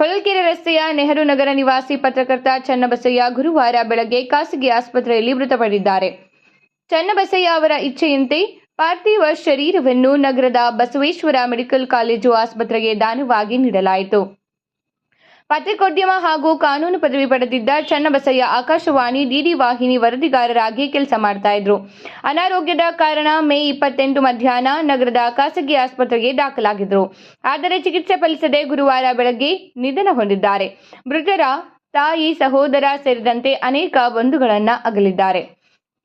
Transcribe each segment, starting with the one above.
ರಸ್ತೆಯ ನೆಹರು ನಗರ ನಿವಾಸಿ ಪತ್ರಕರ್ತ ಚನ್ನಬಸಯ್ಯ ಗುರುವಾರ ಬೆಳಗ್ಗೆ ಖಾಸಗಿ ಆಸ್ಪತ್ರೆಯಲ್ಲಿ ಮೃತಪಟ್ಟಿದ್ದಾರೆ. ಚನ್ನಬಸಯ್ಯ ಅವರ ಇಚ್ಛೆಯಂತೆ ಪಾರ್ಥಿವ ಶರೀರವನ್ನು ನಗರದ ಬಸವೇಶ್ವರ ಮೆಡಿಕಲ್ ಕಾಲೇಜು ಆಸ್ಪತ್ರೆಗೆ ದಾನವಾಗಿ ನೀಡಲಾಯಿತು. ಪತ್ರಿಕೋದ್ಯಮ ಹಾಗೂ ಕಾನೂನು ಪದವಿ ಪಡೆದಿದ್ದ ಚನ್ನಬಸಯ್ಯ ಆಕಾಶವಾಣಿ, ಡಿಡಿ ವಾಹಿನಿ ವರದಿಗಾರರಾಗಿ ಕೆಲಸ ಮಾಡ್ತಾ ಇದ್ರು. ಅನಾರೋಗ್ಯದ ಕಾರಣ ಮೇ ಇಪ್ಪತ್ತೆಂಟು ಮಧ್ಯಾಹ್ನ ನಗರದ ಖಾಸಗಿ ಆಸ್ಪತ್ರೆಗೆ ದಾಖಲಾಗಿದ್ರು. ಆದರೆ ಚಿಕಿತ್ಸೆ ಫಲಿಸದೆ ಗುರುವಾರ ಬೆಳಗ್ಗೆ ನಿಧನ ಹೊಂದಿದ್ದಾರೆ. ಮೃತರ ತಾಯಿ, ಸಹೋದರ ಸೇರಿದಂತೆ ಅನೇಕ ಬಂಧುಗಳನ್ನ ಅಗಲಿದ್ದಾರೆ.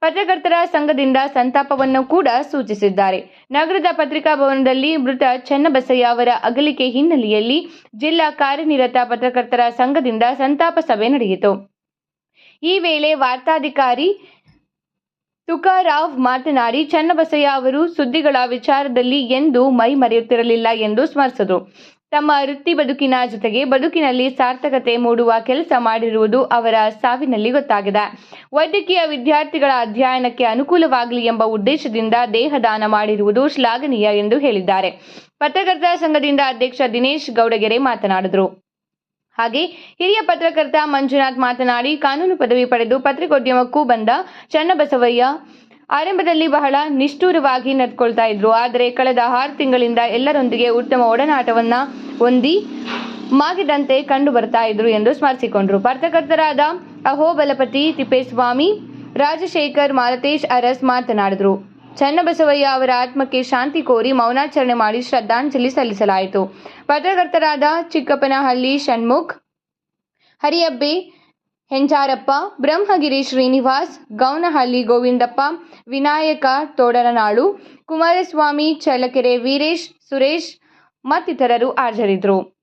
ಪತ್ರಕರ್ತರ ಸಂಘದಿಂದ ಸಂತಾಪವನ್ನು ಕೂಡ ಸೂಚಿಸಿದ್ದಾರೆ. ನಗರದ ಪತ್ರಿಕಾ ಭವನದಲ್ಲಿ ಮೃತ ಚನ್ನಬಸಯ್ಯ ಅವರ ಅಗಲಿಕೆ ಹಿನ್ನೆಲೆಯಲ್ಲಿ ಜಿಲ್ಲಾ ಕಾರ್ಯನಿರತ ಪತ್ರಕರ್ತರ ಸಂಘದಿಂದ ಸಂತಾಪ ಸಭೆ ನಡೆಯಿತು. ಈ ವೇಳೆ ವಾರ್ತಾಧಿಕಾರಿ ತುಕಾರಾವ್ ಮಾತನಾಡಿ, ಚನ್ನಬಸಯ್ಯ ಅವರು ಸುದ್ದಿಗಳ ವಿಚಾರದಲ್ಲಿ ಎಂದೂ ಮೈ ಮರೆಯುತ್ತಿರಲಿಲ್ಲ ಎಂದು ಸ್ಮರಿಸಿದರು. ತಮ್ಮ ವೃತ್ತಿ ಬದುಕಿನ ಜೊತೆಗೆ ಬದುಕಿನಲ್ಲಿ ಸಾರ್ಥಕತೆ ಮೂಡುವ ಕೆಲಸ ಮಾಡಿರುವುದು ಅವರ ಸಾವಿನಲ್ಲಿ ಗೊತ್ತಾಗಿದೆ. ವೈದ್ಯಕೀಯ ವಿದ್ಯಾರ್ಥಿಗಳ ಅಧ್ಯಯನಕ್ಕೆ ಅನುಕೂಲವಾಗಲಿ ಎಂಬ ಉದ್ದೇಶದಿಂದ ದೇಹದಾನ ಮಾಡಿರುವುದು ಶ್ಲಾಘನೀಯ ಎಂದು ಹೇಳಿದ್ದಾರೆ. ಪತ್ರಕರ್ತರ ಸಂಘದಿಂದ ಅಧ್ಯಕ್ಷ ದಿನೇಶ್ ಗೌಡಗೆರೆ ಮಾತನಾಡಿದರು. ಹಾಗೆ ಹಿರಿಯ ಪತ್ರಕರ್ತ ಮಂಜುನಾಥ್ ಮಾತನಾಡಿ, ಕಾನೂನು ಪದವಿ ಪಡೆದು ಪತ್ರಿಕೋದ್ಯಮಕ್ಕೂ ಬಂದ ಚನ್ನಬಸವಯ್ಯ ಆರಂಭದಲ್ಲಿ ಬಹಳ ನಿಷ್ಠೂರವಾಗಿ ನಡ್ಕೊಳ್ತಾ ಇದ್ರು. ಆದರೆ ಕಳೆದ ಆರು ತಿಂಗಳಿಂದ ಎಲ್ಲರೊಂದಿಗೆ ಉತ್ತಮ ಒಡನಾಟವನ್ನ ಹೊಂದಿ ಮಾಗಿದಂತೆ ಕಂಡು ಬರ್ತಾ ಇದ್ರು ಎಂದು ಸ್ಮರಿಸಿಕೊಂಡರು. ಪತ್ರಕರ್ತರಾದ ಅಹೋಬಲಪತಿ ತಿಪ್ಪೇಸ್ವಾಮಿ, ರಾಜಶೇಖರ್, ಮಾಲತೇಶ್ ಅರಸ್ ಮಾತನಾಡಿದರು. ಚನ್ನಬಸವಯ್ಯ ಅವರ ಆತ್ಮಕ್ಕೆ ಶಾಂತಿ ಕೋರಿ ಮೌನಾಚರಣೆ ಮಾಡಿ ಶ್ರದ್ಧಾಂಜಲಿ ಸಲ್ಲಿಸಲಾಯಿತು. ಪತ್ರಕರ್ತರಾದ ಚಿಕ್ಕಪ್ಪನಹಳ್ಳಿ, ಷಣ್ಮುಖ್, ಹರಿಯಬ್ಬೆ ಹೆಂಚಾರಪ್ಪ ಬ್ರಹ್ಮಗಿರಿ ಶ್ರೀನಿವಾಸ್ ಗೌನಹಳ್ಳಿ ಗೋವಿಂದಪ್ಪ ವಿನಾಯಕ ತೋಡರನಾಳು ಕುಮಾರಸ್ವಾಮಿ ಚಳ್ಳಕೆರೆ ವೀರೇಶ್ ಸುರೇಶ್ ಮತ್ತಿತರರು ಹಾಜರಿದ್ದರು.